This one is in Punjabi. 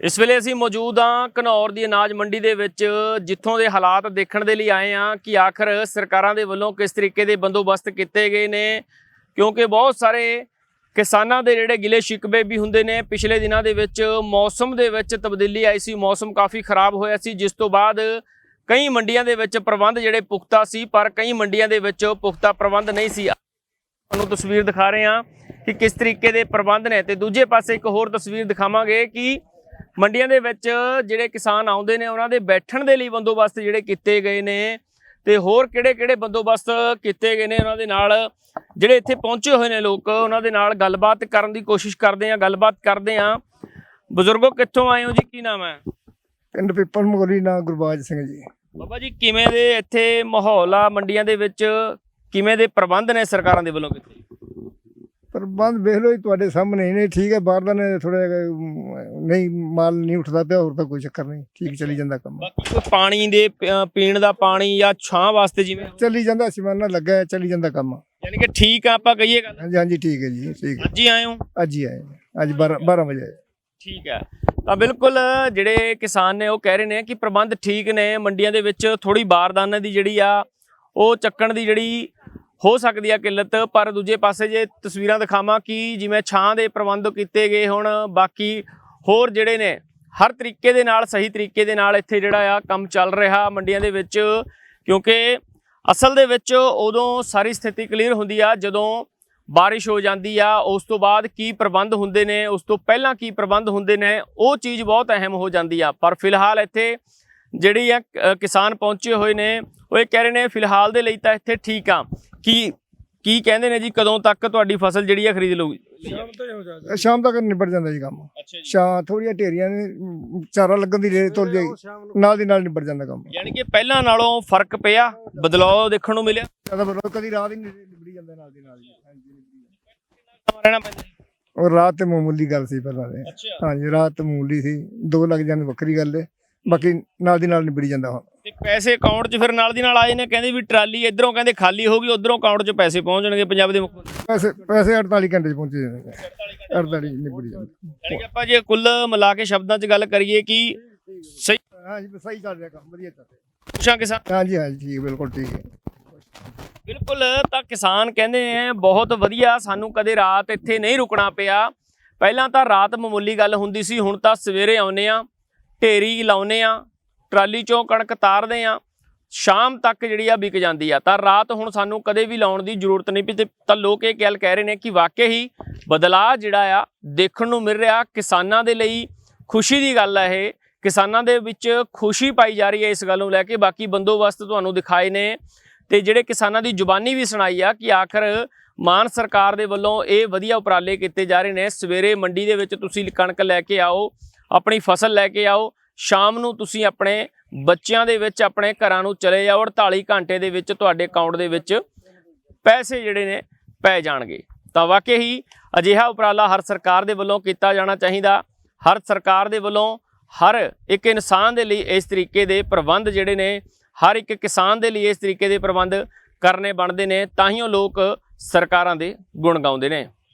ਇਸ ਵੇਲੇ ਅਸੀਂ ਮੌਜੂਦ ਹਾਂ ਘਨੌਰ ਦੀ ਅਨਾਜ ਮੰਡੀ ਦੇ ਵਿੱਚ, ਜਿੱਥੋਂ ਦੇ ਹਾਲਾਤ ਦੇਖਣ ਦੇ ਲਈ ਆਏ ਹਾਂ ਕਿ ਆਖਰ ਸਰਕਾਰਾਂ ਦੇ ਵੱਲੋਂ ਕਿਸ ਤਰੀਕੇ ਦੇ ਬੰਦੋਬਸਤ ਕੀਤੇ ਗਏ ਨੇ, ਕਿਉਂਕਿ ਬਹੁਤ ਸਾਰੇ ਕਿਸਾਨਾਂ ਦੇ ਜਿਹੜੇ ਗਿਲੇ ਸ਼ਿਕਵੇ ਵੀ ਹੁੰਦੇ ਨੇ। ਪਿਛਲੇ ਦਿਨਾਂ ਦੇ ਵਿੱਚ ਮੌਸਮ ਦੇ ਵਿੱਚ ਤਬਦੀਲੀ ਆਈ ਸੀ, ਮੌਸਮ ਕਾਫੀ ਖਰਾਬ ਹੋਇਆ ਸੀ, ਜਿਸ ਤੋਂ ਬਾਅਦ ਕਈ ਮੰਡੀਆਂ ਦੇ ਵਿੱਚ ਪ੍ਰਬੰਧ ਜਿਹੜੇ ਪੁਖਤਾ ਸੀ, ਪਰ ਕਈ ਮੰਡੀਆਂ ਦੇ ਵਿੱਚ ਪੁਖਤਾ ਪ੍ਰਬੰਧ ਨਹੀਂ ਸੀ। ਤੁਹਾਨੂੰ ਤਸਵੀਰ ਦਿਖਾ ਰਹੇ ਹਾਂ ਕਿ ਕਿਸ ਤਰੀਕੇ ਦੇ ਪ੍ਰਬੰਧ ਨੇ ਤੇ ਦੂਜੇ ਪਾਸੇ ਇੱਕ ਹੋਰ ਤਸਵੀਰ ਦਿਖਾਵਾਂਗੇ ਕਿ ਮੰਡੀਆਂ ਦੇ ਵਿੱਚ ਜਿਹੜੇ ਕਿਸਾਨ ਆਉਂਦੇ ਨੇ ਉਹਨਾਂ ਦੇ ਬੈਠਣ ਦੇ ਲਈ ਬੰਦੋਬਸਤ ਜਿਹੜੇ ਕੀਤੇ ਗਏ ਨੇ ਤੇ ਹੋਰ ਕਿਹੜੇ-ਕਿਹੜੇ ਬੰਦੋਬਸਤ ਕੀਤੇ ਗਏ ਨੇ ਉਹਨਾਂ ਦੇ ਨਾਲ? ਜਿਹੜੇ ਇੱਥੇ ਪਹੁੰਚੇ ਹੋਏ ਨੇ ਲੋਕ ਉਹਨਾਂ ਦੇ ਨਾਲ ਗੱਲਬਾਤ ਕਰਨ ਦੀ ਕੋਸ਼ਿਸ਼ ਕਰਦੇ ਆ ਗੱਲਬਾਤ ਕਰਦੇ ਆ ਬਜ਼ੁਰਗੋ ਕਿੱਥੋਂ ਆਏ ਹੋ ਜੀ? ਕੀ ਨਾਮ ਹੈ? ਪਿੰਡ ਪਿੱਪਲ ਮੋਰੀ ਨਾਂ ਗੁਰਬਾਜ ਸਿੰਘ ਜੀ। ਬਾਬਾ ਜੀ ਕਿਵੇਂ ਦੇ ਇੱਥੇ ਮਾਹੌਲ ਆ? ਮੰਡੀਆਂ ਦੇ ਵਿੱਚ ਕਿਵੇਂ ਦੇ ਪ੍ਰਬੰਧ ਨੇ ਸਰਕਾਰਾਂ ਦੇ ਵੱਲੋਂ ਕੀਤੇ? ਪ੍ਰਬੰਧ ਵੇਖ ਲਓ ਜੀ ਤੁਹਾਡੇ ਸਾਹਮਣੇ ਨੇ ਠੀਕ ਹੈ ਬਾਹਰ ਦਾ ਨੇ ਥੋੜਾ ਨਹੀਂ ਮਾਲ ਨਹੀਂ ਉੱਠਦਾ ਪਿਆ ਹੋਰ ਤਾਂ ਕੋਈ ਚੱਕਰ ਨਹੀਂ ਠੀਕ ਚੱਲੀ ਜਾਂਦਾ ਕੰਮ। ਬਾਕੀ ਕੋਈ ਪਾਣੀ ਦੇ ਪ- ਪੀਣ ਦਾ ਪਾਣੀ ਜਾਂ ਛਾਂ ਵਾਸਤੇ ਜਿਵੇਂ ਚੱਲੀ ਜਾਂਦਾ ਸਿਮਾਨਾ ਲੱਗਾ ਹੈ, ਚੱਲੀ ਜਾਂਦਾ ਕੰਮ। ਯਾਨੀ ਕਿ ਠੀਕ ਆ ਆਪਾਂ ਕਹੀਏ ਗੱਲ? ਹਾਂਜੀ ਹਾਂਜੀ ਠੀਕ ਹੈ ਜੀ ਠੀਕ ਹੈ। ਅੱਜ ਹੀ ਆਏ ਹੋ? ਅੱਜ ਹੀ ਆਏ। ਅੱਜ 12 12 ਵਜੇ ਆਏ ਠੀਕ ਹੈ। ਤਾਂ ਬਿਲਕੁਲ ਜਿਹੜੇ ਕਿਸਾਨ ਨੇ ਉਹ ਕਹਿ ਰਹੇ ਨੇ ਕਿ ਪ੍ਰਬੰਧ ਠੀਕ ਨੇ ਮੰਡੀਆਂ ਦੇ ਵਿੱਚ ਥੋੜੀ ਬਾਰਦਾਨੇ ਦੀ ਜਿਹੜੀ ਆ ਉਹ ਚੱਕਣ ਦੀ ਜਿਹੜੀ ਹੋ ਸਕਦੀ ਆ ਕਿੱਲਤ, ਪਰ ਦੂਜੇ ਪਾਸੇ ਜੇ ਤਸਵੀਰਾਂ ਦਿਖਾਵਾਂ ਕਿ ਜਿਵੇਂ ਛਾਂ ਦੇ ਪ੍ਰਬੰਧ ਕੀਤੇ ਗਏ ਹੁਣ, ਬਾਕੀ ਹੋਰ ਜਿਹੜੇ ਨੇ, ਹਰ ਤਰੀਕੇ ਦੇ ਨਾਲ, ਸਹੀ ਤਰੀਕੇ ਦੇ ਨਾਲ ਇੱਥੇ ਜਿਹੜਾ ਆ ਕੰਮ ਚੱਲ ਰਿਹਾ ਮੰਡੀਆਂ ਦੇ ਵਿੱਚ, ਕਿਉਂਕਿ ਅਸਲ ਦੇ ਵਿੱਚ ਉਦੋਂ ਸਾਰੀ ਸਥਿਤੀ ਕਲੀਅਰ ਹੁੰਦੀ ਆ, ਜਦੋਂ ਬਾਰਿਸ਼ ਹੋ ਜਾਂਦੀ ਆ, ਉਸ ਤੋਂ ਬਾਅਦ ਕੀ ਪ੍ਰਬੰਧ ਹੁੰਦੇ ਨੇ, ਉਸ ਤੋਂ ਪਹਿਲਾਂ ਕੀ ਪ੍ਰਬੰਧ ਹੁੰਦੇ ਨੇ, ਉਹ ਚੀਜ਼ ਬਹੁਤ ਅਹਿਮ ਹੋ ਜਾਂਦੀ ਆ। ਪਰ ਫਿਲਹਾਲ ਇੱਥੇ ਜਿਹੜੀ ਆ ਕਿਸਾਨ ਪਹੁੰਚੇ ਹੋਏ ਨੇ, ਉਹ ਇਹ ਕਹਿ ਰਹੇ ਨੇ, ਫਿਲਹਾਲ ਦੇ ਲਈ ਤਾਂ ਇੱਥੇ ਠੀਕ ਆ। ਕੀ ਕੀ ਕਹਿੰਦੇ ਨੇ ਜੀ ਕਦੋਂ ਤੱਕ ਤੁਹਾਡੀ ਫਸਲ ਜਿਹੜੀ ਆ ਖਰੀਦ ਲਊਗੀ? ਇਹ ਸ਼ਾਮ ਤੱਕ ਨਿਬੜ ਜਾਂਦਾ ਜੀ ਕੰਮ। ਅੱਛਾ ਸ਼ਾਮ ਥੋੜੀਆਂ ਢੇਰੀਆਂ ਨੇ ਚਾਰਾ ਲੱਗਣ ਦੀ ਰੇਤ ਤੁਰ ਜਾਈ ਨਾਲ ਦੀ ਨਾਲ ਨਿਬੜ ਜਾਂਦਾ ਕੰਮ। ਯਾਨੀ ਕਿ ਪਹਿਲਾਂ ਨਾਲੋਂ ਫ਼ਰਕ ਪਿਆ ਬਦਲਾਅ ਦੇਖਣ ਨੂੰ ਮਿਲਿਆ? ਜ਼ਿਆਦਾ ਬਰੋ ਕਦੀ ਰਾਤ ਹੀ ਨਿਬੜੀ ਜਾਂਦਾ ਨਾਲ ਦੀ ਨਾਲ ਜੀ ਹਾਂਜੀ ਨਿਬੜੀ ਜਾਂਦਾ। ਰਹਿਣਾ ਪੈਂਦਾ? ਉਹ ਰਾਤ ਤੇ ਮਾਮੂਲੀ ਗੱਲ ਸੀ ਪਹਿਲਾਂ ਦੇ ਅੱਛਾ। ਹਾਂਜੀ ਰਾਤ ਤੇ ਮਾਮੂਲੀ ਸੀ। ਦੋ ਲੱਗ ਜਾਣ ਵੱਖਰੀ ਗੱਲ ਹੈ ਬਾਕੀ ਨਾਲ ਦੀ ਨਾਲ ਨਿਬੜੀ ਜਾਂਦਾ ਹੁਣ। ਤੇ ਪੈਸੇ ਅਕਾਊਂਟ 'ਚ ਫਿਰ ਨਾਲ ਦੀ ਨਾਲ ਆਏ ਨੇ ਕਹਿੰਦੇ ਵੀ ਟਰਾਲੀ ਇਧਰੋਂ ਕਹਿੰਦੇ ਖਾਲੀ ਹੋ ਗਈ ਉਧਰੋਂ ਅਕਾਊਂਟ 'ਚ ਪੈਸੇ ਪਹੁੰਚ ਜਾਣਗੇ ਪੰਜਾਬ ਦੇ ਮੁੱਖ ਮੰਤਰੀ। ਪੈਸੇ ਪੈਸੇ 48 ਘੰਟੇ ਚ ਪਹੁੰਚੇ ਜਾਂਦੇ 48 ਨਿਬੜੀ ਜਾਂਦੇ ਯਾਨੀ ਕਿ ਆਪਾਂ ਜੇ ਕੁੱਲ ਮਿਲਾ ਕੇ ਸ਼ਬਦਾਂ 'ਚ ਗੱਲ ਕਰੀਏ ਕਿ ਸਹੀ ਹਾਂਜੀ ਸਹੀ ਚੱਲ ਰਿਹਾ ਕੰਮ ਵਧੀਆ ਚੱਲ ਰਿਹਾ। ਪੁੱਛਾਂ ਕਿਸਾਨ ਹਾਂਜੀ ਹਾਂਜੀ ਠੀਕ ਬਿਲਕੁਲ ਠੀਕ ਹੈ। ਬਿਲਕੁਲ ਤਾਂ ਕਿਸਾਨ ਕਹਿੰਦੇ ਨੇ ਬਹੁਤ ਵਧੀਆ ਸਾਨੂੰ ਕਦੇ ਰਾਤ ਇੱਥੇ ਨਹੀਂ ਰੁਕਣਾ ਪਿਆ। ਪਹਿਲਾਂ ਤਾਂ ਰਾਤ ਮਾਮੂਲੀ ਗੱਲ ਹੁੰਦੀ ਸੀ ਹੁਣ ਤਾਂ ਸਵੇਰੇ ਆਉਨੇ ਆ ਢੇਰੀ ਲਾਉਨੇ ਆ ਟਰਾਲੀ ਚੋਂ ਕਣਕ ਤਾਰਦੇ ਆ, ਸ਼ਾਮ ਤੱਕ ਜਿਹੜੀ ਆ ਵਿਕ ਜਾਂਦੀ ਆ। ਤਾਂ ਰਾਤ ਹੁਣ ਸਾਨੂੰ ਕਦੇ ਵੀ ਲਾਉਣ ਦੀ ਜ਼ਰੂਰਤ ਨਹੀਂ ਪਈ ਤੇ ਤਾਂ ਲੋਕ ਇਹ ਗੱਲ ਕਹਿ ਰਹੇ ਨੇ ਕਿ ਵਾਕਈ ਹੀ ਬਦਲਾਅ ਜਿਹੜਾ ਆ ਦੇਖਣ ਨੂੰ ਮਿਲ ਰਿਹਾ ਕਿਸਾਨਾਂ ਦੇ ਲਈ। ਖੁਸ਼ੀ ਦੀ ਗੱਲ ਹੈ ਇਹ, ਕਿਸਾਨਾਂ ਦੇ ਵਿੱਚ ਖੁਸ਼ੀ ਪਾਈ ਜਾ ਰਹੀ ਹੈ ਇਸ ਗੱਲ ਨੂੰ ਲੈ ਕੇ। ਬਾਕੀ ਬੰਦੋਬਸਤ ਤੁਹਾਨੂੰ ਦਿਖਾਏ ਨੇ ਤੇ ਜਿਹੜੇ ਕਿਸਾਨਾਂ ਦੀ ਜ਼ੁਬਾਨੀ ਵੀ ਸੁਣਾਈ ਆ ਕਿ ਆਖਰ ਮਾਨ ਸਰਕਾਰ ਦੇ ਵੱਲੋਂ ਇਹ ਵਧੀਆ ਉਪਰਾਲੇ ਕੀਤੇ ਜਾ ਰਹੇ ਨੇ। ਸਵੇਰੇ ਮੰਡੀ ਦੇ ਵਿੱਚ ਤੁਸੀਂ ਕਣਕ ਲੈ ਕੇ ਆਓ, ਆਪਣੀ ਫਸਲ ਲੈ ਕੇ ਆਓ ਸ਼ਾਮ ਨੂੰ ਤੁਸੀਂ ਆਪਣੇ ਬੱਚਿਆਂ ਦੇ ਵਿੱਚ, ਆਪਣੇ ਘਰਾਂ ਨੂੰ ਚਲੇ ਜਾਓ 48 ਘੰਟੇ ਦੇ ਵਿੱਚ ਤੁਹਾਡੇ ਅਕਾਊਂਟ ਦੇ ਵਿੱਚ ਪੈਸੇ ਜਿਹੜੇ ਨੇ ਪੈ ਜਾਣਗੇ। ਤਾਂ ਵਾਕਈ ਹੀ ਅਜਿਹਾ ਉਪਰਾਲਾ ਹਰ ਸਰਕਾਰ ਦੇ ਵੱਲੋਂ ਕੀਤਾ ਜਾਣਾ ਚਾਹੀਦਾ। ਹਰ ਸਰਕਾਰ ਦੇ ਵੱਲੋਂ ਹਰ ਇੱਕ ਇਨਸਾਨ ਦੇ ਲਈ ਇਸ ਤਰੀਕੇ ਦੇ ਪ੍ਰਬੰਧ ਜਿਹੜੇ ਨੇ, ਹਰ ਇੱਕ ਕਿਸਾਨ ਦੇ ਲਈ ਇਸ ਤਰੀਕੇ ਦੇ ਪ੍ਰਬੰਧ ਕਰਨੇ ਬਣਦੇ ਨੇ, ਤਾਂ ਹੀ ਉਹ ਲੋਕ ਸਰਕਾਰਾਂ ਦੇ ਗੁਣ ਗਾਉਂਦੇ ਨੇ।